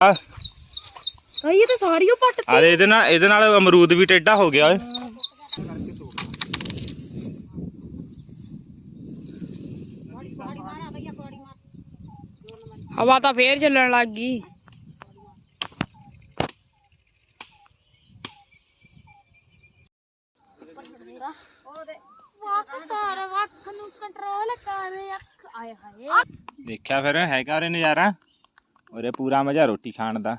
ਆ। ਕਈ ਤਾਂ ਸਾਰੀ ਉਹ ਪੱਟ ਆ ਇਹਦੇ ਨਾਲ ਇਹਦੇ ਨਾਲ ਅਮਰੂਦ ਵੀ ਟੇਢਾ ਹੋ ਗਿਆ ਓਏ। ਹਵਾ ਤਾਂ ਫੇਰ ਚੱਲਣ ਲੱਗ ਗਈ। ਦੇਖਿਆ ਫਿਰ ਹੈਗਾ ਉਰੇ ਨਜ਼ਾਰਾ। ਉਰੇ ਪੂਰਾ ਮਜ਼ਾ ਰੋਟੀ ਖਾਣ ਦਾ।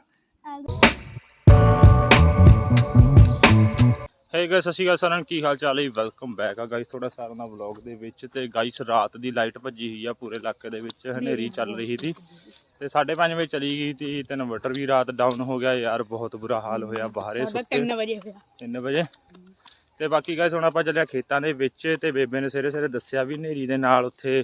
ਹੇ ਗਾਇਸ ਸਤਿ ਸ਼੍ਰੀ ਅਕਾਲ ਸਾਰਿਆਂ ਨੂੰ। ਕੀ ਹਾਲ ਚਾਲ ਹੈ? ਵੈਲਕਮ ਬੈਕ ਆ ਗਾਇਸ ਤੁਹਾਡਾ ਸਾਰਿਆਂ ਦਾ ਵਲੌਗ ਦੇ ਵਿੱਚ। ਤੇ ਗਾਇਸ ਰਾਤ ਦੀ ਲਾਈਟ ਭੱਜੀ ਹੋਈ ਆ ਪੂਰੇ ਇਲਾਕੇ ਦੇ ਵਿੱਚ ਹਨੇਰੀ ਚੱਲ ਰਹੀ ਸੀ। ਤੇ 5:30 ਵਜੇ ਚਲੀ ਗਈ ਤੀ ਤੇ ਇਨਵਰਟਰ ਵੀ ਰਾਤ ਡਾਊਨ ਹੋ ਗਿਆ ਯਾਰ ਬਹੁਤ ਬੁਰਾ ਹਾਲ ਹੋਇਆ ਬਾਹਰੇ ਸੁੱਤੇ। 3 ਵਜੇ ਹੋਇਆ। 3 ਵਜੇ। ਤੇ ਬਾਕੀ ਗਾਇਸ ਹੁਣ ਆਪਾਂ ਚੱਲਿਆ ਖੇਤਾਂ ਦੇ ਵਿੱਚ ਤੇ ਬੇਬੇ ਨੇ ਸਵੇਰੇ ਸਵੇਰੇ ਦੱਸਿਆ ਵੀ ਹਨੇਰੀ ਦੇ ਨਾਲ ਉੱਥੇ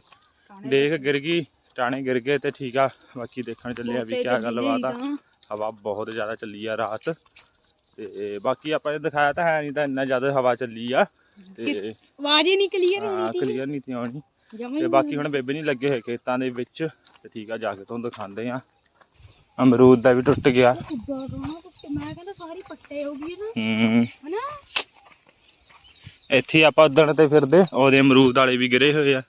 ਡੇਕ ਗਿਰ ਗਈ। ਟਾਣੇ ਗਿਰ ਗਏ ਤੇ ਠੀਕ ਆ ਬਾਕੀ ਦੇਖਣ ਚੱਲੇ ਆ ਵੀ ਕੀ ਗੱਲਬਾਤ ਆ। ਹਵਾ ਬਹੁਤ ਜ਼ਿਆਦਾ ਚੱਲੀ ਆ ਰਾਤ। ਤੇ ਬਾਕੀ ਆਪਾਂ ਇਹ ਦਿਖਾਇਆ ਤਾਂ ਹੈ ਨਹੀਂ ਤਾਂ ਇੰਨਾ ਜ਼ਿਆਦਾ ਹਵਾ ਚੱਲੀ ਆ। ਤੇ ਆਵਾਜ਼ ਹੀ ਨਹੀਂ ਕਲੀਅਰ ਹਾਂ ਹੋਈ ਸੀ। ਕਲੀਅਰ ਨਹੀਂ ਤੀ ਆਉਣੀ। ਤੇ ਬਾਕੀ ਹੁਣ ਬੇਬੇ ਨਹੀਂ ਲੱਗੇ ਹੋਏ ਖੇਤਾਂ ਦੇ ਵਿੱਚ। ਤੇ ਠੀਕ ਆ ਜਾ ਕੇ ਤੁਹਾਨੂੰ ਦਿਖਾਉਂਦੇ ਆ। ਅਮਰੂਦ ਦਾ ਵੀ ਟੁੱਟ ਗਿਆ। ਮੈਂ ਕਹਿੰਦਾ ਸਾਰੀ ਪੱਟੇ ਹੋ ਗਈ ਨਾ। ਹੂੰ। ਹਨਾ? ਇੱਥੇ ਆਪਾਂ ਉਦਣ ਤੇ ਫਿਰਦੇ ਉਹਦੇ ਅਮਰੂਦ ਵਾਲੇ ਵੀ ਗਿਰੇ ਹੋਏ ਆ।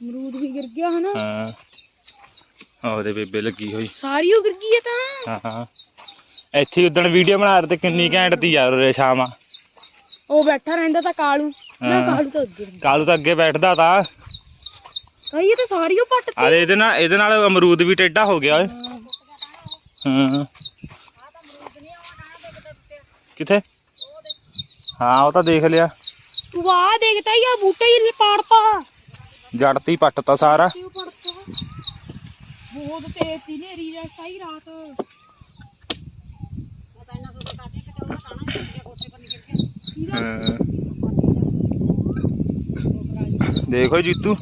ਅਮਰੂਦ ਵੀ ਗਿਰ ਗਿਆ ਹਨਾ। ਹਾਂ। ਉਹਦੇ ਬੇਬੇ ਲੱਗੀ ਹੋਈ। ਸਾਰੀ ਉਹ ਗਿਰ ਗਈ ਹੈ ਤਾਂ। ਹਾਂ ਹਾਂ। ਇੱਥੇ ਉਦਣ ਵੀਡੀਓ ਬਣਾ ਰਹੇ ਤੇ ਕਿੰਨੀ ਘੈਂਟ ਤੀ ਯਾਰ ਉਰੇ ਸ਼ਾਮ ਉਹ ਬੈਠਾ ਰਹਿੰਦਾ ਤਾਂ ਕਾਲੂ। ਨਾ ਹਾਂ। ਕਾਲੂ ਤਾਂ ਅੱਗੇ। ਕਾਲੂ ਤਾਂ ਅੱਗੇ ਬੈਠਦਾ ਤਾ। ਕਈ ਤਾਂ ਸਾਰੀ ਉਹ ਪੱਟ ਅਰੇ ਇਹਦੇ ਨਾਲ ਇਹਦੇ ਨਾਲ ਅਮਰੂਦ ਵੀ ਟੇਢਾ ਹੋ ਗਿਆ ਓਏ। ਹਾਂ। ਕਿੱਥੇ? ਹਾਂ ਉਹ ਤਾਂ ਦੇਖ ਲਿਆ। ਤੂੰ ਆ ਦੇਖਦਾ ਹੀ ਆ ਬੂਟੇ ਹੀ ਪਾੜਤਾ। ਜੜ ਤੇ ਹੀ ਪੱਟਤਾ ਸਾਰਾ ਬਹੁਤ ਤੇਜ਼ ਸੀ ਨੇਰੀ ਦਾ ਸਾਈ ਰਾਤ। ਦੇਖੋ ਜੀਤੂ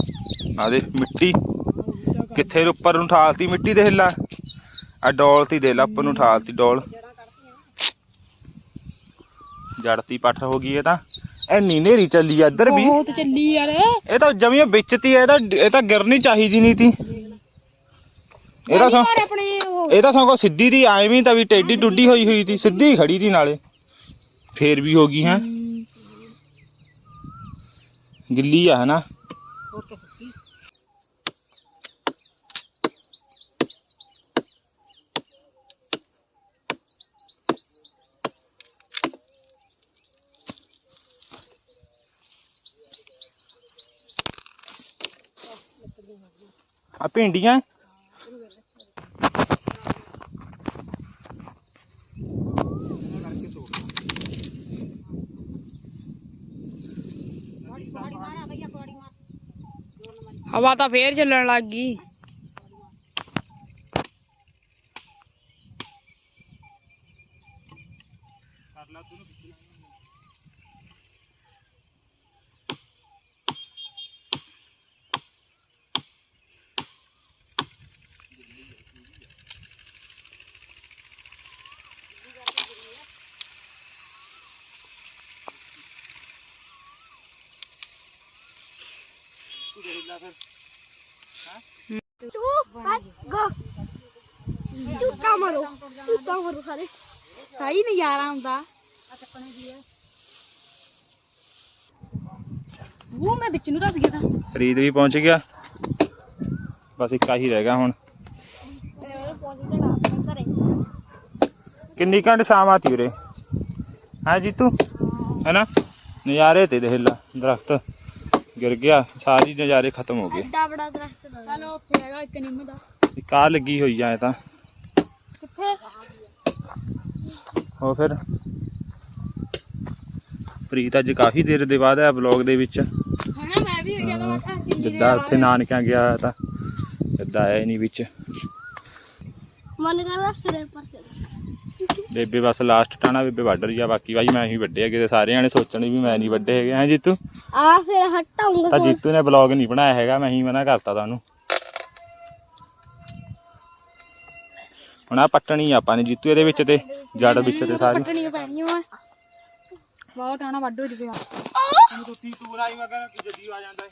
ਆ ਦੇ ਮਿੱਟੀ। ਕਿੱਥੇ ਉੱਪਰ ਨੂੰ ਠਾਲਤੀ ਮਿੱਟੀ ਦੇਖ ਲਾ ਆ ਡੋਲ ਤੀ ਦੇ ਲਾ ਉੱਪਰ ਨੂੰ ਠਾਲਤੀ ਡੋਲ। ਜੜਤੀ ਪੱਠ ਹੋ ਗਈ ਇਹ ਤਾਂ। ਐਨੀ ਨੇਰੀ ਚੱਲੀ ਆ ਇੱਧਰ ਵੀ। ਬਹੁਤ ਚੱਲੀ ਯਾਰ। ਇਹ ਤਾਂ ਜਮੀਆਂ ਵਿੱਚ ਤੀ ਇਹ ਤਾਂ ਇਹ ਤਾਂ ਗਿਰਨੀ ਚਾਹੀਦੀ ਨਹੀਂ ਤੀ। ਇਹ ਤਾਂ ਸੋ ਘਰ ਆਪਣੇ ਉਹ। ਇਹ ਤਾਂ ਸਗੋਂ ਸਿੱਧੀ ਦੀ ਐਵੇਂ ਤਾਂ ਵੀ ਟੇਢੀ ਟੁੱਡੀ ਹੋਈ ਹੋਈ ਸੀ ਸਿੱਧੀ ਹੀ ਖੜੀ ਦੀ ਨਾਲੇ। ਫੇਰ ਵੀ ਹੋ ਗਈ ਹੈ। ਗਿੱਲੀ ਆ ਹਨਾ ਆ ਭਿੰਡੀਆਂ? ਹਵਾ ਤਾਂ ਫੇਰ ਚੱਲਣ ਲੱਗ ਗਈ। ਝੂਟਾ ਮਾਰੋ। ਝੂਟਾ ਮਾਰੋ ਸਾਰੇ। ਸਾਈ ਨਜ਼ਾਰਾ ਆਉਂਦਾ ਉਹ ਮੈਂ ਵਿੱਚ ਨੂੰ ਦੱਸ ਗਿਆ ਤਾਂ। ਫਰੀਦ ਵੀ ਪਹੁੰਚ ਗਿਆ। ਬਸ ਇੱਕ ਆਹੀ ਰਹਿ ਗਿਆ ਹੁਣ। ਕਿੰਨੀ ਘੰਟ ਸ਼ਾਮ ਆਤੀ ਉਰੇ? ਹਾਂ ਜੀਤੂ? ਹੈਨਾ? ਨਜ਼ਾਰੇ ਤੇ ਦੇਖ ਲਾ ਦਰਖਤ। ਗਿਰ ਗਿਆ ਸਾਰੀ ਨਜ਼ਾਰੇ ਖਤਮ ਹੋ ਗਏ। ਐਡਾ ਬੜਾ ਦਰਖਤ ਚਲੋ ਉੱਥੇ ਹੈਗਾ ਇੱਕ ਨਿੰਮ ਦਾ। ਇੱਕ ਆਹ ਲੱਗੀ ਹੋਈ ਆ ਇਹ ਤਾਂ? ਕਿੱਥੇ? ਹੋ ਫਿਰ? ਪ੍ਰੀਤ ਅੱਜ ਕਾਫੀ ਦੇਰ ਦੇ ਬਾਅਦ ਆ ਵਲੌਗ ਦੇ ਵਿੱਚ। ਹਨਾ ਮੈਂ ਵੀ ਹੋ ਗਿਆ ਤਾਂ ਘਰ ਦੀ ਜਿੱਦਾਂ ਉੱਥੇ ਨਾਨਕਿਆਂ ਗਿਆ ਤਾਂ ਜਿੱਦਾਂ ਆਇਆ ਹੀ ਨਹੀਂ ਵਿੱਚ। ਮਨ ਕਰਦਾ ਸਿਰੇ ਪਰ ਬੇਬੇ ਬਸ ਲਾਸਟ ਟਾਣਾ ਬੇਬੇ ਵੱਢ ਰਹੀ ਆ ਬਾਕੀ ਭਾਈ ਮੈਂ ਹੀ ਵੱਡੇ ਹੈਗੇ ਤੇ ਸਾਰਿਆਂ ਨੇ ਸੋਚਣੀ ਵੀ ਮੈਂ ਨਹੀਂ ਵੱਡੇ ਹੈਗੇ। ਹੈ ਜੀਤੂ? ਆ ਫਿਰ ਹਟਾਉਂਗਾ ਤਾਂ ਜੀਤੂ ਨੇ ਵਲੌਗ ਨਹੀਂ ਬਣਾਇਆ ਹੈਗਾ ਮੈਂ ਹੀ ਮਨਾ ਕਰਤਾ ਤੁਹਾਨੂੰ। ਹੁਣ ਆ ਪੱਟਣੀ ਆ ਆਪਾਂ ਨੇ ਜੀਤੂ ਇਹਦੇ ਵਿੱਚ ਤੇ ਜੜ ਵਿੱਚ ਤੇ ਸਾਰੀ। ਪੱਟਣੀਆਂ ਪੈਣੀਆਂ ਵਾ। ਬਹੁਤ ਆਣਾ ਵੱਡ ਹੋ ਜੂਗਾ। ਕੁੱਤੀ ਤੂੰ ਆਈ ਮੈਂ ਕਹਿੰਦਾ ਕਿ ਜੱਦੀ ਆ ਜਾਂਦਾ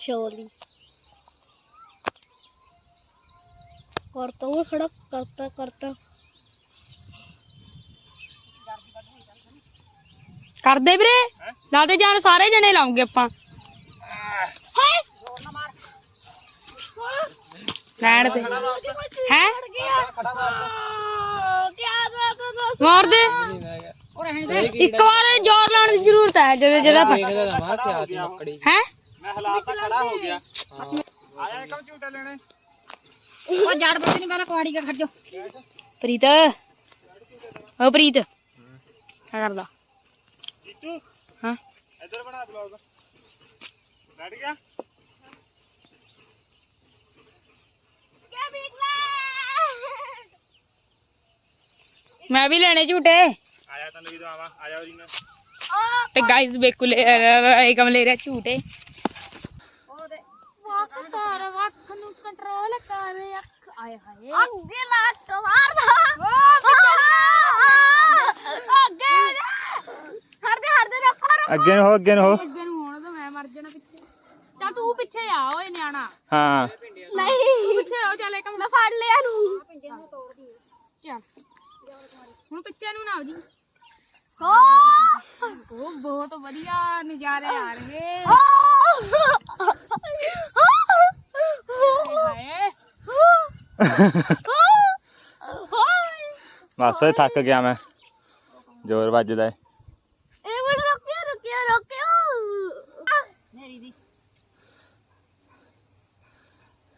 ਸ਼ੋਲੀ। ਕਰਤਾ ਉਹ ਖੜਾ ਕਰਤਾ ਕਰਤਾ। ਕਰਦੇ ਵੀਰੇ? ਲਾ ਤੇ ਜਾਨ ਸਾਰੇ ਜਣੇ ਲਾਉਂਗੇ ਆਪਾਂ। ਹਾਏ! ਲੈਣ ਤੇ ਹੈ? ਮਾਰ ਦੇ। ਇੱਕ ਵਾਰ ਜ਼ੋਰ ਲਾਉਣ ਦੀ ਜ਼ਰੂਰਤ ਹੈ ਜਦੋਂ ਜਿਹੜਾ ਹੈ ਮੈਂ ਹਾਲਾਤ ਖੜਾ ਹੋ ਗਿਆ। ਆਇਆ ਕਮ ਝੂਟੇ ਲੈਣੇ। ਉਹ ਜੜ ਬੱਚ ਨਹੀਂ ਪਹਿਲਾਂ ਕੁਆੜੀ ਕੇ ਖੜ ਜਾ ਪ੍ਰੀਤ ਓ ਪ੍ਰੀਤ ਕੀ ਕਰਦਾ ਜੀਤੂ ਹਾਂ ਇੱਧਰ ਬਣਾ ਬਲੌਗ ਬੈਠ ਗਿਆ ਕਿਆ ਵੇਖ ਲੈ ਮੈਂ ਵੀ ਲੈਣੇ ਝੂਟੇ ਆਇਆ ਤੈਨੂੰ ਵੀ ਦਵਾਵਾਂ ਆਇਆ ਉਰੀ ਮੈਂ ਤੇ ਗਾਇਸ ਬੇਕੂ ਲੈ ਏਕਮ ਲੈ ਰਿਹਾ ਝੂਟੇ ਵਾਕ ਕਰ ਵਾਕ ਨੂੰ ਅੱਗੇ ਲੱਟ ਮਾਰਦਾ ਅੱਗੇ ਹਰਦੇ ਹਰਦੇ ਰੱਖੋ ਅੱਗੇ ਨੂੰ ਹੋ ਅੱਗੇ ਨੂੰ ਹੋ। ਅੱਗੇ ਨੂੰ ਹੋਣ ਤਾਂ ਮੈਂ ਮਰ ਜਾਣਾ ਪਿੱਛੇ ਚੱਲ ਤੂੰ ਪਿੱਛੇ ਆ ਓਏ ਨਿਆਣਾ। ਹਾਂ। ਨਹੀਂ ਪਿੱਛੇ ਹੋ ਚੱਲ। ਏਕਮ ਮੈਂ ਫੜ ਲਿਆ ਨੂੰ ਚੱਲ ਹੁਣ ਪਿੱਛੇ ਨੂੰ ਨਾ ਹੋ ਜੀ। ਹੋ। ਉਹ ਬਹੁਤ ਵਧੀਆ ਨਜ਼ਾਰੇ ਆ ਰਹੇ ਹਾਏ ਬਸ ਓਏ ਥੱਕ ਗਿਆ ਮੈਂ। ਜ਼ੋਰ ਵੱਜਦਾ ਏ। ਇਹ ਮਿੰਟ ਰੁਕਿਓ ਰੁਕਿਓ ਰੁਕਿਓ। ਮੇਰੀ ਦੀ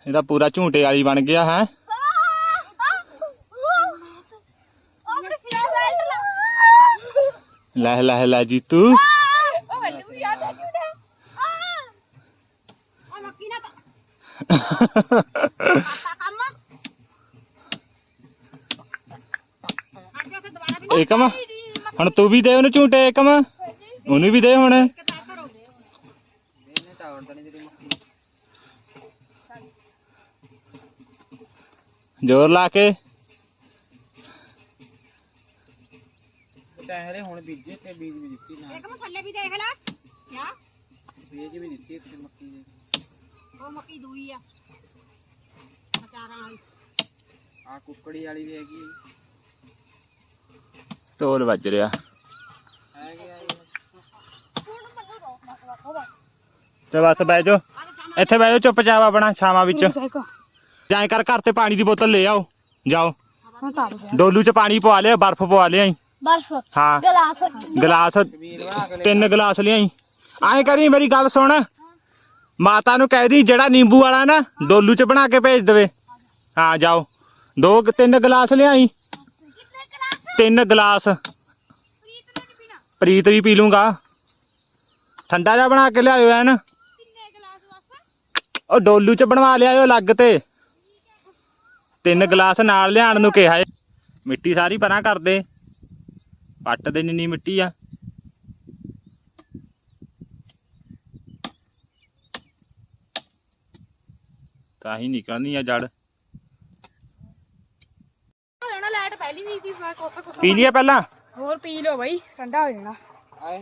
ਇਹਦਾ ਪੂਰਾ ਝੂਟੇ ਵਾਲੀ ਬਣ ਗਿਆ ਹੈ। ਲੈ ਲੈ ਲੈ ਜੀਤੂ ਉਹ ਮੈਨੂੰ ਵੀ ਯਾਦ ਆ ਜੂੜਾ ਆ ਮੱਕੀ ਨਾ ਕਾਤਾ ਕੰਮ ਅੱਜ ਉਹ ਦੁਬਾਰਾ ਵੀ ਏਕਮ ਹੁਣ ਤੂੰ ਵੀ ਦੇ ਉਹਨੂੰ ਝੂਟੇ ਏਕਮ ਉਹਨੂੰ ਵੀ ਦੇ ਹੁਣ। ਜ਼ੋਰ ਲਾ ਕੇ। ਟਹਿਰੇ ਹੁਣ ਬੀਜੇ ਤੇ ਬੀਜ ਵੀ ਦਿੱਤੀ ਨਾਲ। ਇੱਕ ਮੈਂ ਥੱਲੇ ਵੀ ਦੇਖ ਲੈ। ਕਿਆ? ਬੀਜ ਵੀ ਦਿੱਤੀ ਤੇ ਮੱਕੀ ਦੇ। ਉਹ ਮੱਕੀ ਦੂਈ ਆ। ਅਚਾਰਾਂ ਵਾਲੀ। ਆ ਕੁੱਕੜੀ ਵਾਲੀ ਵੀ ਹੈਗੀ ਢੋਲ ਵੱਜ ਰਿਹਾ। ਤੇ ਬਸ ਬਹਿ ਜਾਓ। ਇੱਥੇ ਬਹਿ ਜਾਓ ਚੁੱਪਚਾਪ ਆਪਣਾ ਛਾਵਾਂ ਵਿੱਚ। ਜਾਂ ਕਰ ਘਰ ਤੇ ਪਾਣੀ ਦੀ ਬੋਤਲ ਲੈ ਆਓ ਜਾਓ। ਡੋਲੂ ਚ ਪਾਣੀ ਪਵਾ ਲਿਆ ਬਰਫ਼ ਪਵਾ ਲਿਆਈ ਬਰਫ। ਹਾਂ। ਗਲਾਸ। ਗਲਾਸ ਤਿੰਨ ਗਲਾਸ ਲਿਆਈ। ਐਂ ਕਰੀ ਮੇਰੀ ਗੱਲ ਸੁਣ। ਮਾਤਾ ਨੂੰ ਕਹਿ ਦੀ ਜਿਹੜਾ ਨਿੰਬੂ ਵਾਲਾ ਨਾ ਡੋਲੂ ਚ ਬਣਾ ਕੇ ਭੇਜ ਦੇਵੇ। ਹਾਂ ਜਾਓ। ਦੋ ਤਿੰਨ ਗਲਾਸ ਲਿਆਈ। ਤਿੰਨ ਗਲਾਸ। ਪ੍ਰੀਤ ਵੀ ਪੀ ਲੂੰਗਾ। ਠੰਡਾ ਜਿਹਾ ਬਣਾ ਕੇ ਲਿਆਇਓ ਐਨ। ਉਹ ਡੋਲੂ ਚ ਬਣਵਾ ਲਿਆਇਓ ਅਲੱਗ ਤੇ। ਤਿੰਨ ਗਲਾਸ ਨਾਲ ਲਿਆਣ ਨੂੰ ਕਿਹਾ ਮਿੱਟੀ ਸਾਰੀ ਪਰਾਂ ਕਰਦੇ ਪੱਟ ਦੇ ਨਿੰਨੀ ਮਿੱਟੀ ਆ। ਤਾਂ ਹੀ ਨਿਕਲਣੀ ਆ ਜੜ ਜਾਣਾ ਲਾਈਟ ਪਹਿਲੀ ਨਹੀਂ ਸੀ ਮੈਂ ਕੋਸਾ ਕੋਸਾ ਪੀ ਲਿਆ ਪਹਿਲਾਂ? ਹੋਰ ਪੀ ਲਓ ਬਾਈ ਠੰਡਾ ਹੋ ਜਾਣਾ।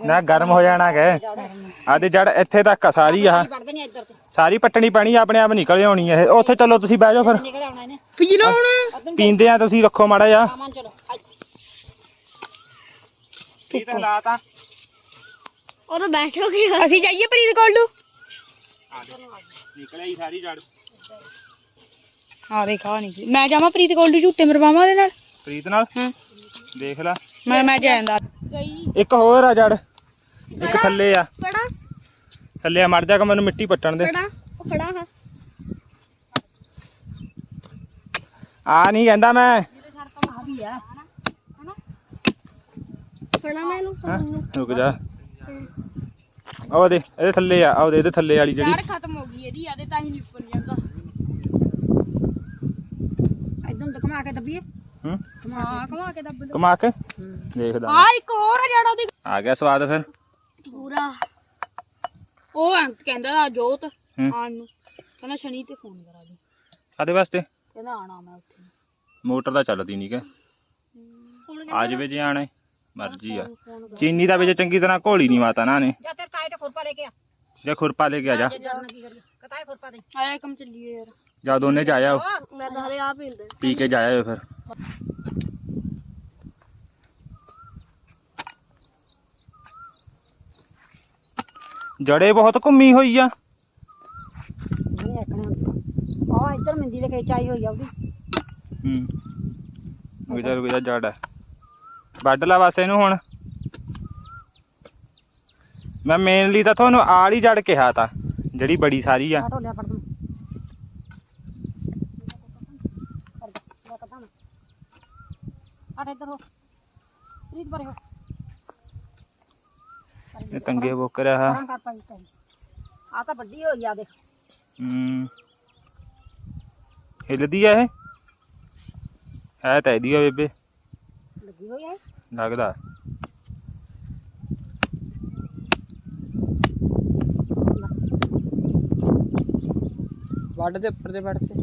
ਨਾ ਗਰਮ ਹੋ ਜਾਣਾ ਗਏ। ਆਦੇ ਜੜ ਇੱਥੇ ਤੱਕ ਆ ਸਾਰੀ ਆ। ਸਾਰੀ ਪੱਟਣੀ ਪੈਣੀ ਆ, ਆਪਣੇ ਆਪ ਨਿਕਲ ਆਉਣੀ ਇਹ। ਉੱਥੇ ਚਲੋ ਤੁਸੀਂ ਬਹਿ ਜਾਓ ਫਿਰ। ਪੀ ਲਓ ਹੁਣ। ਪੀਂਦੇ ਆ ਤੁਸੀਂ ਰੱਖੋ ਮਾੜਾ ਜਿਹਾ। ਸਾਮਾਨ ਚਲੋ। ਠੀਕ ਹਾਲਾਤ ਉਹ ਤਾਂ ਬੈਠੋ ਗਿਆ ਅਸੀਂ ਜਾਈਏ ਪ੍ਰੀਤ ਕੋਲ ਨੂੰ। ਨਿਕਲ ਆਈ ਸਾਰੀ ਜੜ। ਹਾਂ ਦੇਖਾ ਨਹੀਂ ਮੈਂ ਜਾਵਾਂ ਪ੍ਰੀਤ ਕੋਲ ਨੂੰ ਝੂਟੇ ਮਰਵਾਵਾਂ ਉਹਦੇ ਨਾਲ। ਪ੍ਰੀਤ ਨਾਲ? ਦੇਖ ਲੈ। ਮੈਂ ਮੈਂ ਜਾਂਦਾ ਗਈ ਇੱਕ ਹੋਰ ਆ ਜੜ। ਇੱਕ ਥੱਲੇ ਆ। ਥੱਲੇ ਆ ਮਰ ਜਾ ਕੇ ਮੈਨੂੰ ਮਿੱਟੀ ਪੱਟਣ ਦੇ। ਉਹ ਹੈ। ਆ ਨਹੀਂ ਕਹਿੰਦਾ ਮੈਂ। ਫੜਾ ਮੈਨੂੰ ਹੈਂ? ਰੁਕ ਜਾ। ਉਹ ਦੇ ਇਹਦੇ ਥੱਲੇ ਆ। ਉਹ ਦੇ ਇਹਦੇ ਥੱਲੇ ਵਾਲੀ ਜਿਹੜੀ। ਯਾਰ ਖਤਮ ਹੋ ਗਈ ਇਹਦੀ ਆਦੇ ਤਾਂ ਹੀ ਨਹੀਂ ਉੱਪਰ ਜਾਂਦਾ ਇਦਾਂ ਘੁਮਾ ਕੇ ਦੱਬੀਏ। ਹੂੰ? ਹਾਂ ਘੁਮਾ ਕੇ ਦੱਬ ਕਮਾ ਕੇ ਦੇਖਦਾ। ਆ ਇੱਕ ਹੋਰ ਆ ਜਿਹੜਾ ਉਹਦੀ। ਆ ਗਿਆ ਸਵਾਦ ਫਿਰ। ਪੂਰਾ। ਉਹ ਅੰਕ ਕਹਿੰਦਾ ਆ ਜੋਤ। ਹੂੰ। ਆਣ ਨੂੰ। ਕਹਿੰਦਾ ਸ਼ਨੀ ਤੇ ਫੋਨ ਕਰਾ ਦੇ। ਕਾਦੇ ਵਾਸਤੇ? ਕਹਿੰਦਾ ਆਣਾ ਮੈਂ ਉੱਥੇ। ਮੋਟਰ ਤਾਂ ਚੱਲਦੀ ਨਹੀਂ ਕਿ ਆ ਜਾਵੇ ਜੇ ਆਣੇ ਮਰਜ਼ੀ ਆ। ਫੋਨ ਚੀਨੀ ਦਾ ਵਿੱਚ ਚੰਗੀ ਤਰ੍ਹਾਂ ਘੋਲੀ ਨਹੀਂ ਮਾਤਾ ਨਾ ਨੇ। ਜਾ ਤੇ ਤਾਏ ਤੇ ਖੁਰਪਾ ਲੈ ਕੇ ਆ। ਜੇ ਖੁਰਪਾ ਲੈ ਕੇ ਆ ਜਾ। ਦੇ। ਆਇਆ ਕੰਮ ਚੱਲੀਏ ਯਾਰ। ਜਾਂ ਦੋਨੇ ਜਾ ਆਇਓ ਮੈਂ ਤਾਂ ਹਲੇ ਆ ਪੀਂਦਾ। ਪੀ ਕੇ ਜਾ ਆਇਓ ਫਿਰ। ਜੜੇ ਬਹੁਤ ਘੁੰਮੀ ਹੋਈ ਆ। ਨਹੀਂ ਆ ਇੱਧਰ ਮੰਜੀ ਦੇ ਖੇਚਾਈ ਹੋਈ ਆ ਉਹਦੀ। ਹੂੰ। ਵਿਚਾਰ ਵਿਚਾਰ ਜੜ ਵੱਢ ਲਾ ਬਸ ਇਹਨੂੰ ਹੁਣ। ਮੈਂ ਮੇਨਲੀ ਤਾਂ ਤੁਹਾਨੂੰ ਆਲ ਜੜ ਕਿਹਾ ਤਾਂ ਜਿਹੜੀ ਬੜੀ ਸਾਰੀ ਆ। ਆ ਢੋਲਿਆ ਦੂੰ ਇੱਧਰ ਹੋ। ਪ੍ਰੀਤ ਪਰੇ ਹੋ। ਇਹ ਤੰਗੇ ਬੁੱਕ ਰਿਹਾ ਪਰਾਂ ਕਰ ਪਾਈ ਤੈਨੂੰ। ਆ ਤਾਂ ਵੱਡੀ ਹੋਈ ਆ ਦੇਖ। ਹੂੰ। ਹਿੱਲਦੀ ਆ ਇਹ? ਹੈ ਤਾਂ ਇਹਦੀ ਆ ਬੇਬੇ। ਲੱਗੀ ਹੋਈ ਆ। ਲੱਗਦਾ। ਵੱਡ ਦੇ ਉੱਪਰ ਦੇ ਵੱਡ ਤੇ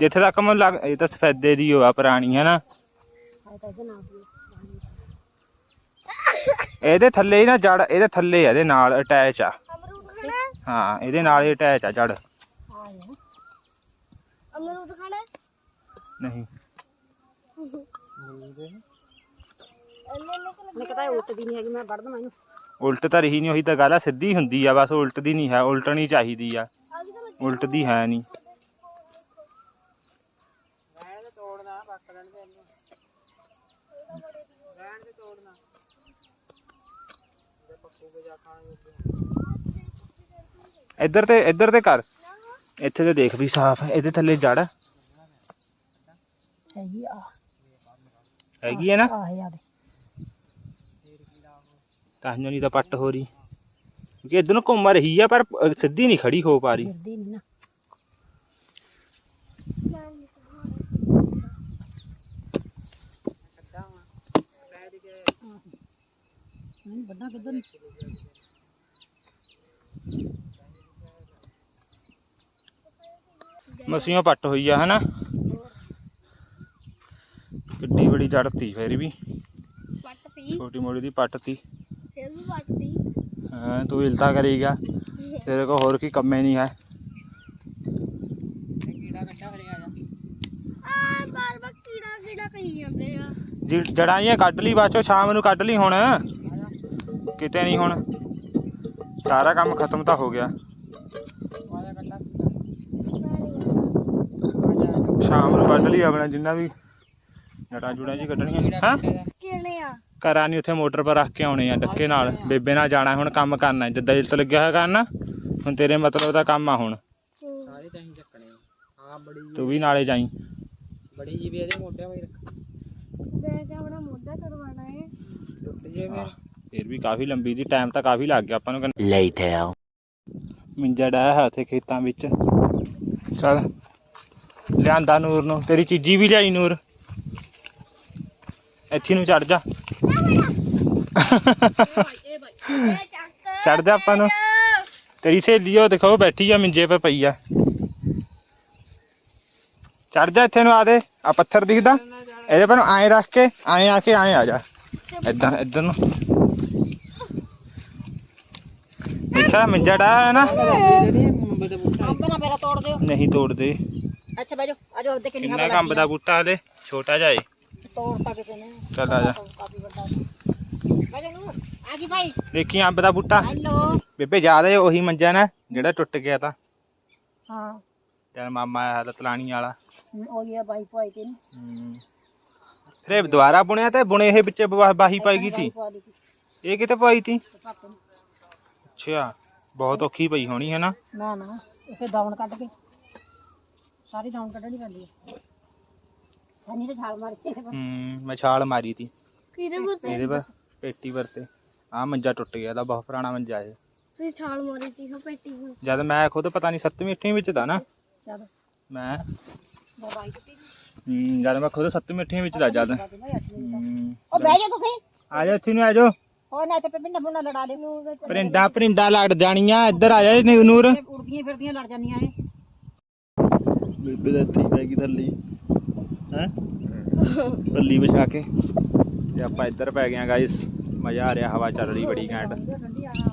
ਜਿੱਥੇ ਤੱਕ ਮੈਨੂੰ ਲੱਗ ਇਹ ਤਾਂ ਸਫੈਦੇ ਦੀ ਓ ਆ ਪੁਰਾਣੀ ਹੈ ਨਾ ਇਹਦੇ ਥੱਲੇ ਹੀ ਨਾ ਜੜ ਇਹਦੇ ਥੱਲੇ ਆ ਇਹਦੇ ਨਾਲ ਅਟੈਚ ਆ। ਹੈ? ਇਹਦੇ ਨਾਲ ਹੀ ਅਟੈਚ ਆ ਜੜ। ਆ ਇਹ ਅਮਰੂਦ ਖਾਣਾ ਹੈ? ਨਹੀਂ। ਇੰਨੇ ਇੰਨੇ ਕੁ ਮੈਂ ਕਹਤਾ ਉਲਟਦੀ ਨਹੀਂ ਹੈਗੀ ਮੈਂ ਵੜ ਦਵਾਂ ਇਹਨੂੰ। ਉਲਟ ਤਾਂ ਰਹੀ ਨਹੀਂ ਉਹੀ ਤਾਂ ਗੱਲ ਆ ਸਿੱਧੀ ਹੁੰਦੀ ਆ ਬਸ ਉਲਟਦੀ ਨਹੀਂ ਹੈ ਉਲਟਣੀ ਚਾਹੀਦੀ ਆ। ਉਲਟਦੀ ਹੈ ਨਹੀਂ ਰਹਿਣ ਦੇ ਤੋੜਨਾ ਪੱਕ ਲੈਣ ਦੇ ਇਹਨੂੰ ਰਹਿਣ ਦੇ ਤੋੜਨਾ ਜੇ ਪੱਕੂਗੇ ਜਾ ਖਾਣਗੇ ਇੱਧਰ ਤੇ ਇੱਧਰ ਤੇ ਕਰ। ਇੱਥੇ ਤੇ ਦੇਖ ਵੀ ਸਾਫ਼ ਹੈ ਇਹਦੇ ਥੱਲੇ ਜੜ। ਹੈਗੀ ਆ। ਹੈਗੀ ਹੈ ਨਾ? ਨਹੀਂ ਤਾਂ ਪੱਟ ਹੋ ਰਹੀ। ਕਿਉਂਕਿ ਇੱਧਰ ਨੂੰ ਘੁੰਮ ਰਹੀ ਆ ਪਰ ਸਿੱਧੀ ਨਹੀਂ ਖੜੀ ਹੋ ਪਾ ਰਹੀ। ਨਹੀਂ ਨਾ। ਵੱਡਾ ਕਿੱਧਰ ਨੂੰ ਮਸੀਆਂ ਪੱਟ ਹੋਈ ਆ ਹਨਾ? ਕਿੱਡੀ ਬੜੀ ਜੜ ਤੀ ਫੇਰ ਵੀ। ਪੱਟ ਪੀ ਛੋਟੀ ਮੋਟੀ ਦੀ ਪੱਟ ਤੀ ਫਿਰ ਵੀ ਪੱਟ ਹਾਂ ਤੂੰ ਇਲਤਾ ਕਰੇਗਾ। ਤੇਰੇ ਕੋ ਹੋਰ ਕੀ ਕੰਮੇ ਨਹੀਂ ਹੈ। ਤੇ ਕੀੜਾ ਕੱਢਾ ਫਿਰ ਆ ਜਾ। ਆ ਬਾਰ ਬਾਰ ਕੀੜਾ ਕੀੜਾ ਕਹੀ ਜਾਂਦੇ ਆ। ਜੀ ਜੜਾਂ ਇਹ ਕੱਢ ਲਈ ਬਾਅਦ ਚੋਂ ਸ਼ਾਮ ਨੂੰ ਕੱਢ ਲਈ ਹੁਣ। ਕਿਤੇ ਨਹੀਂ ਹੁਣ। ਸਾਰਾ ਕੰਮ ਖਤਮ ਤਾਂ ਹੋ ਗਿਆ ਆ ਜਾ ਕੱਢਾ ਸ਼ਾਮ ਨੂੰ ਕੱਢ ਲਈ ਆਪਣਾ ਜਿੰਨਾ ਵੀ ਜੜਾਂ ਜੁੜਾਂ ਜੀ ਕੱਢਣੀਆਂ। ਹਾਂ? ਕਿਹਨੇ ਆ? ਘਰਾਂ ਨਹੀਂ ਉੱਥੇ ਮੋਟਰ ਪਰ ਰੱਖ ਕੇ ਆਉਣੇ ਆ ਡੱਕੇ ਨਾਲ। ਬੇਬੇ ਨਾਲ ਜਾਣਾ ਹੁਣ ਕੰਮ ਕਰਨਾ ਜਿੱਦਾਂ ਇਲਤ ਲੱਗਿਆ ਹੋਇਆ ਕਰਨ ਹੁਣ ਤੇਰੇ ਮਤਲਬ ਦਾ ਕੰਮ ਆ ਹੁਣ। ਸਾਰੇ ਤਾਂ ਹੀ ਚੱਕਣੇ ਆ। ਬੜੀ ਤੂੰ ਵੀ ਨਾਲੇ ਜਾਈ। ਬੜੀ ਜੀ ਵੀ ਇਹਦੇ ਮੋਢਿਆਂ 'ਤੇ ਰੱਖ। ਮੈਂ ਕਿ ਆਪਣਾ ਮੋਢਾ ਕਰਵਾਣਾ ਹੈ ਟੁੱਟ ਜੇ ਫਿਰ। ਫਿਰ ਵੀ ਕਾਫੀ ਲੰਬੀ ਦੀ ਟਾਈਮ ਤਾਂ ਕਾਫੀ ਲੱਗ ਗਿਆ ਆਪਾਂ ਨੂੰ। Later. ਮਿੰਜਾ ਡਾਇਆ ਹੈ ਉੱਥੇ ਖੇਤਾਂ ਵਿੱਚ। ਚਲ। ਲਿਆਂਦਾ ਨੂਰ ਨੂੰ ਤੇਰੀ ਚੀਜੀ ਵੀ ਲਿਆਈ ਨੂਰ। ਇੱਥੇ ਨੂੰ ਚੜ ਜਾ। ਚੜ ਜਾ ਆਪਾਂ ਨੂੰ। ਤੇਰੀ ਸਹੇਲੀ ਉਹ ਦੇਖੋ ਬੈਠੀ ਆ ਮਿੰਜੇ 'ਤੇ ਪਈ ਆ। ਚੜ ਜਾ ਇੱਥੇ ਨੂੰ ਆ ਦੇ ਆ ਪੱਥਰ ਦਿਖਦਾ। ਇਹਦੇ ਪਰ ਐਂ ਰੱਖ ਕੇ ਐਂ ਆ ਕੇ ਐਂ ਆ ਜਾ। ਏਦਾਂ ਇੱਧਰ ਨੂੰ। ਦੇਖਿਆ ਮਿੰਜਾ ਡਾਇਆ ਹੈ ਨਾ? ਅੰਬ ਨਾ ਮੇਰਾ ਤੋੜ ਦਿਓ। ਨਹੀਂ ਤੋੜਦੇ। ਅੱਛਾ ਬੈਜੋ ਆ ਜਾਓ ਉਹਦੇ ਕਿੰਨੀ ਕਿੰਨਾ ਕੁ ਅੰਬ ਦਾ ਬੂਟਾ ਹਲੇ? ਛੋਟਾ ਜਿਹਾ ਏ। ਤੋੜਤਾ ਕਿਸੇ ਨੇ। ਚੱਲ ਆ ਜਾ। ਕਾਫੀ ਵੱਡਾ ਬੈਜੋ ਨੂੰ ਆ ਗਈ ਭਾਈ। ਦੇਖੀ ਅੰਬ ਦਾ ਬੂਟਾ। ਹੈਲੋ। ਬੇਬੇ ਯਾਦ ਹੈ ਉਹੀ ਮੰਜਾ ਨਾ ਜਿਹੜਾ ਟੁੱਟ ਗਿਆ ਤਾਂ। ਹਾਂ। ਜਦ ਮਾਮਾ ਆਇਆ ਤਾਂ ਤਲਾਣੀ ਵਾਲਾ। ਉਹ ਹੀ ਆ ਬਾਈ ਭਾਈ ਤੇ ਫਿਰ ਇਹ ਦੁਬਾਰਾ ਬੁਣਿਆ ਤੇ ਬੁਣੇ ਇਹ ਵਿੱਚ ਵਾਹੀ ਪਾਈ ਗਈ ਸੀ? ਇਹ ਕਿਤੇ ਪਾਈ ਤੀ। ਅੱਛਾ ਬਹੁਤ ਔਖੀ ਪਈ ਹੋਣੀ ਹੈ ਨਾ? ਨਾ ਨਾ ਇਸੇ ਦਾਉਣ ਕੱਢ ਕੇ। ਸਾਰੀ ਦਾਉਣ ਕੱਢਣੀ ਪੈਂਦੀ ਹੈ ਛਾਨੀ ਤੇ ਛਾਲ ਮਾਰ ਕੇ ਹੂੰ ਮੈਂ ਛਾਲ ਮਾਰੀ ਤੀ। ਕਿਹਦੇ ਇਹਦੇ ਪਰ ਪੇਟੀ ਵਰਤੇ। ਆ ਮੰਜਾ ਟੁੱਟ ਗਿਆ ਤਾਂ ਬਹੁਤ ਪੁਰਾਣਾ ਮੰਜਾ ਹੈ ਤੁਸੀਂ ਛਾਲ ਮਾਰੀ ਸੀ ਉਹ ਪੇਟੀ ਨੂੰ। ਜਦ ਮੈਂ ਖੁਦ ਪਤਾ ਨਹੀਂ 7ਵੀਂ 8ਵੀਂ ਵਿੱਚ ਦਾ ਨਾ। ਜਦ ਮੈਂ ਬਾਈ ਤੇ ਹੂੰ ਜਦ ਮੈਂ ਖੁਦ 7ਵੀਂ 8ਵੀਂ ਵਿੱਚ ਦਾ ਜਦ। ਉਹ ਹੂੰ। ਬਹਿ ਜਾ ਤੁਸੀਂ। ਆ ਜਾ ਇੱਥੇ ਨੂੰ ਆ ਜਾਓ। ਹੋਰ ਨਾ ਤੇ ਪਿੰਡਾ ਪੁੰਡਾ ਲੜਾ ਦੇ। ਨੂੰ ਪਰਿੰਡਾ ਪਰਿੰਡਾ ਲੜ ਜਾਣੀਆਂ ਇੱਧਰ ਆ ਜਾ ਨੀ- ਨੂਰ। ਉੜਦੀਆਂ ਫਿਰਦੀਆਂ ਲੜ ਜਾਂਦੀਆਂ ਇਹ। ਬੇਬੇ ਦਾ ਇੱਥੇ ਹੀ ਪੈ ਗਈ ਥੱਲੇ। ਹੈ? ਪੱਲੀ ਵਿਛਾ ਕੇ। ਤੇ ਆਪਾਂ ਇੱਧਰ ਪੈ ਗਏ ਆ ਗਾਇਸ ਮਜ਼ਾ ਆ ਰਿਹਾ ਹਵਾ ਚੱਲ ਰਹੀ ਬੜੀ ਘੈਂਟ।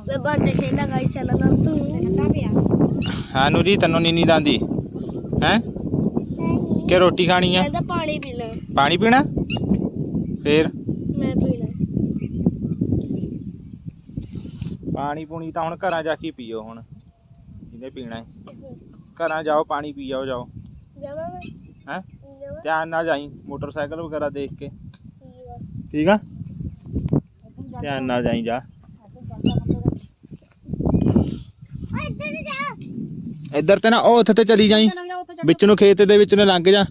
ਮੈਂ ਬਾਂਡੇ ਖੇਲਾ ਗਾਈ ਚਲਾ ਨਾ ਤੂੰ। ਠੰਡਾ ਪਿਆ ਹਾਂ ਨੂਰੀ ਤੈਨੂੰ ਨੀ ਨੀਂਦ ਆਂਦੀ ਹੈ? ਕਿ ਰੋਟੀ ਖਾਣੀ ਆ? ਪਾਣੀ ਪੀਣਾ। ਪਾਣੀ ਪੀਣਾ? ਫੇਰ? ਮੈਂ ਪੀਣਾ। ਪਾਣੀ ਪੂਣੀ ਤਾਂ ਹੁਣ ਘਰਾਂ ਜਾ ਕੇ ਪੀਓ ਹੁਣ। ਜਿਹਨੇ ਪੀਣਾ ਹੈ ਘਰਾਂ ਜਾਓ ਪਾਣੀ ਪੀ ਜਾਓ ਜਾਓ। ਜਾਵਾਂ ਮੈਂ ਹੈ? ਜਾਵਾਂ। ਧਿਆਨ ਨਾਲ ਜਾਈ ਮੋਟਰਸਾਈਕਲ ਵਗੈਰਾ ਦੇਖ ਕੇ। ਠੀਕ ਆ। ਧਿਆਨ ਨਾਲ ਜਾਈ ਜਾ। ਇੱਧਰ ਤੇ ਨਾ ਉਹ ਉੱਥੇ ਤੇ ਚਲੀ ਜਾਈ। ਵਿੱਚ ਨੂੰ ਖੇਤ ਦੇ ਵਿੱਚ ਨੂੰ ਲੰਘ ਜਾ।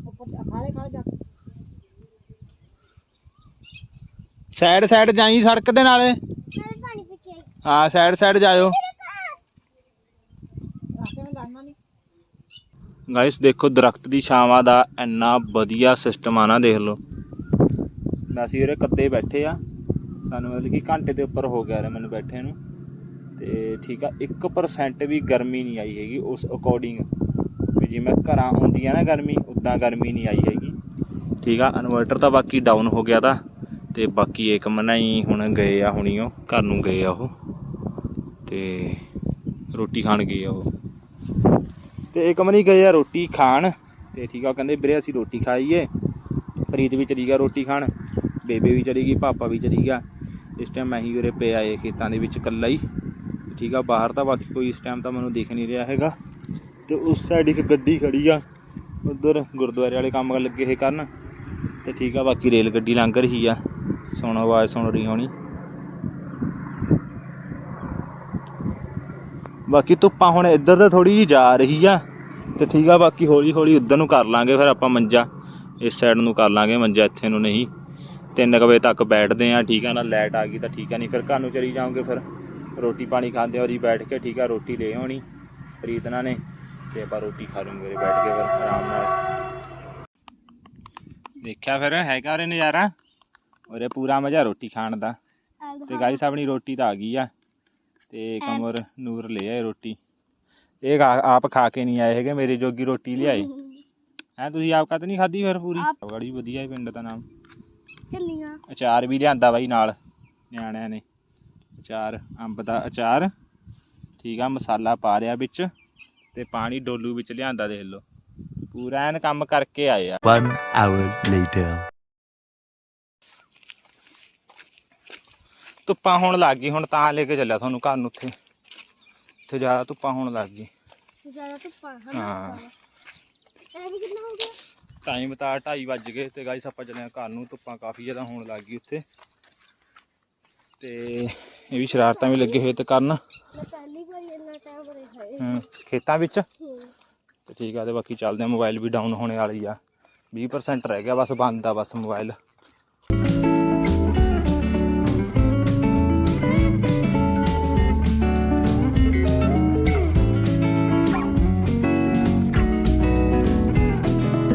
ਸਾਈਡ ਸਾਈਡ ਜਾਈ ਸੜਕ ਦੇ ਨਾਲੇ। ਹਾਂ ਸਾਈਡ ਸਾਈਡ ਜਾਇਓ। ਗਾਇਸ ਦੇਖੋ, ਦਰਖਤ ਦੀ ਛਾਵਾਂ ਦਾ ਇੰਨਾ ਵਧੀਆ ਸਿਸਟਮ ਆ ਨਾ, ਦੇਖ ਲਓ। ਅਸੀਂ ਉਰੇ ਕੱਦੇ ਬੈਠੇ ਆ। ਸਾਨੂੰ ਮਤਲਬ ਕਿ ਘੰਟੇ ਦੇ ਉੱਪਰ ਹੋ ਗਿਆ ਰੇ ਮੈਨੂੰ ਬੈਠੇ ਨੂੰ। ਤੇ ਠੀਕ ਆ 1% ਵੀ ਗਰਮੀ ਨਹੀਂ ਆਈ ਹੈਗੀ ਉਸ ਅਕੋਰਡਿੰਗ ਵੀ ਜਿਵੇਂ ਘਰਾਂ ਆਉਂਦੀ ਆ ਨਾ ਗਰਮੀ ਉਦਾਂ ਗਰਮੀ ਨਹੀਂ ਆਈ ਹੈਗੀ। ਠੀਕ ਆ ਇਨਵਰਟਰ ਤਾਂ ਬਾਕੀ ਡਾਊਨ ਹੋ ਗਿਆ ਤਾਂ। ਤੇ ਬਾਕੀ ਇੱਕ ਮਨਾਈ ਹੁਣ ਗਏ ਆ ਹੁਣੀ ਉਹ, ਘਰ ਨੂੰ ਗਏ ਆ ਉਹ। ਤੇ ਰੋਟੀ ਖਾਣ ਗਏ ਆ ਉਹ। ਤੇ ਇੱਕ ਮਨੀ ਗਏ ਆ ਰੋਟੀ ਖਾਣ ਤੇ ਠੀਕ ਆ ਕਹਿੰਦੇ ਵੀਰੇ ਅਸੀਂ ਰੋਟੀ ਖਾਈਏ। ਪ੍ਰੀਤ ਵੀ ਚਲੀ ਗਿਆ ਰੋਟੀ ਖਾਣ, ਬੇਬੇ ਵੀ ਚਲੀ ਗਈ, ਪਾਪਾ ਵੀ ਚਲੀ ਗਿਆ। ਇਸ ਟਾਈਮ ਮੈਂ ਹੀ ਉਰੇ ਪਿਆ ਆਏ ਖੇਤਾਂ ਦੇ ਵਿੱਚ ਇਕੱਲਾ ਹੀ। ਠੀਕ ਆ, ਬਾਹਰ ਤਾਂ ਬਾਕੀ ਕੋਈ ਇਸ ਟਾਈਮ ਤਾਂ ਮੈਨੂੰ ਦਿਖ ਨਹੀਂ ਰਿਹਾ ਹੈਗਾ। ਤੇ ਉਸ ਸਾਈਡ ਇੱਕ ਗੱਡੀ ਖੜੀ ਆ, ਉਧਰ ਗੁਰਦੁਆਰੇ ਵਾਲੇ ਕੰਮ ਲੱਗੇ ਇਹ ਕਰਨ। ਤੇ ਠੀਕ ਆ, ਬਾਕੀ ਰੇਲ ਗੱਡੀ ਲੰਘ ਰਹੀ ਆ। ਸੁਣ ਆਵਾਜ਼ ਸੁਣ ਰਹੀ ਹੋਣੀ। ਬਾਕੀ ਧੁੱਪਾਂ ਹੁਣ ਇੱਧਰ ਤਾਂ ਥੋੜੀ ਜਿਹੀ ਜਾ ਰਹੀ ਆ ਤੇ ਠੀਕ ਆ ਬਾਕੀ ਹੌਲੀ ਹੌਲੀ ਉੱਧਰ ਨੂੰ ਕਰ ਲਾਂਗੇ ਫਿਰ ਆਪਾਂ ਮੰਜਾ ਇਸ ਸਾਈਡ ਨੂੰ ਕਰ ਲਾਂਗੇ ਮੰਜਾ ਇੱਥੇ ਨੂੰ ਨਹੀਂ। 3 ਵਜੇ ਤੱਕ ਬੈਠਦੇ ਆ ਠੀਕ ਆ ਨਾ ਲਾਈਟ ਆ ਗਈ ਤਾਂ ਠੀਕ ਆ ਨਹੀਂ ਫਿਰ ਘਰ ਨੂੰ ਚਲੀ ਜਾਵਾਂਗੇ ਫਿਰ। ਰੋਟੀ ਪਾਣੀ ਖਾਂਦੇ ਹੋਰੀ ਬੈਠ ਕੇ ਠੀਕ ਆ ਰੋਟੀ ਲੈ ਆਉਣੀ ਪ੍ਰੀਤ ਨਾਲ ਨੇ ਤੇ ਆਪਾਂ ਰੋਟੀ ਖਾ ਲੂੰਗੇ ਬੈਠ ਕੇ ਫਿਰ ਆਰਾਮ ਨਾਲ। ਦੇਖਿਆ ਫਿਰ ਹੈਗਾ ਉਰੇ ਨਜ਼ਾਰਾ? ਉਰੇ ਪੂਰਾ ਮਜ਼ਾ ਰੋਟੀ ਖਾਣ ਦਾ। ਤੇ ਗਾਈਸ ਆਪਣੀ ਰੋਟੀ ਤਾਂ ਆ ਗਈ ਆ। ਤੇ ਕਮਰ ਨੂਰ ਲੈ ਆਏ ਰੋਟੀ। ਇਹ ਆਪ ਖਾ ਕੇ ਨਹੀਂ ਆਏ ਹੈਗੇ ਮੇਰੇ ਜੋਗੀ ਰੋਟੀ ਲਿਆਏ। ਹੈ ਤੁਸੀਂ ਆਪ ਕਦ ਨਹੀਂ ਖਾਧੀ ਫਿਰ ਪੂਰੀ? ਆਪ- ਬੜੀ ਵਧੀਆ ਹੈ ਪਿੰਡ ਦਾ ਨਾਮ। ਚੱਲੀਆਂ। ਅਚਾਰ ਵੀ ਲਿਆਂਦਾ ਬਾਈ ਨਾਲ ਨਿਆਣਿਆਂ ਨੇ। ਅਚਾਰ ਅੰਬ ਦਾ ਅਚਾਰ। ਠੀਕ ਆ ਮਸਾਲਾ ਪਾ ਰਿਆ ਵਿੱਚ ਤੇ ਪਾਣੀ ਡੋਲੂ ਵਿੱਚ ਲਿਆਂਦਾ ਦੇਖ ਲਓ। ਪੂਰਾ ਐਨ ਕੰਮ ਕਰਕੇ ਆਏ ਆ। One hour later. ਧੁੱਪਾਂ ਹੋਣ ਲੱਗ ਗਈ ਹੁਣ ਤਾਂ ਲੈ ਕੇ ਚੱਲਿਆ ਤੁਹਾਨੂੰ ਘਰ ਨੂੰ ਉੱਥੇ। ਉੱਥੇ ਜ਼ਿਆਦਾ ਧੁੱਪਾਂ ਹੋਣ ਲੱਗ ਗਈ। ਜ਼ਿਆਦਾ ਧੁੱਪਾਂ ਹਾਂ। ਐ ਵੀ ਕਿੰਨਾ ਹੋ ਗਿਆ? ਟਾਈਮ ਤਾਂ 2:30 ਵੱਜ ਗਏ ਤੇ ਗਾਈਸ ਆਪਾਂ ਚੱਲੇ ਆ ਘਰ ਨੂੰ ਧੁੱਪਾਂ ਕਾਫੀ ਜ਼ਿਆਦਾ ਹੋਣ ਲੱਗ ਗਈ ਉੱਥੇ। ਤੇ ਇਹ ਵੀ ਸ਼ਰਾਰਤਾਂ ਵੀ ਲੱਗੇ ਹੋਏ ਤੇ ਕਰਨ। ਮੈਂ ਪਹਿਲੀ ਵਾਰੀ ਇੰਨਾ ਟਾਈਮ ਰਿਹਾ ਹੈ। ਹਮ, ਖੇਤਾਂ ਵਿੱਚ। ਤੇ ਠੀਕ ਆ ਤੇ ਬਾਕੀ ਚੱਲਦੇ ਆ ਮੋਬਾਈਲ ਵੀ ਡਾਊਨ ਹੋਣੇ ਵਾਲੀ ਆ। 20% ਰਹਿ ਗਿਆ ਬਸ ਬੰਦ ਆ ਬਸ ਮੋਬਾਈਲ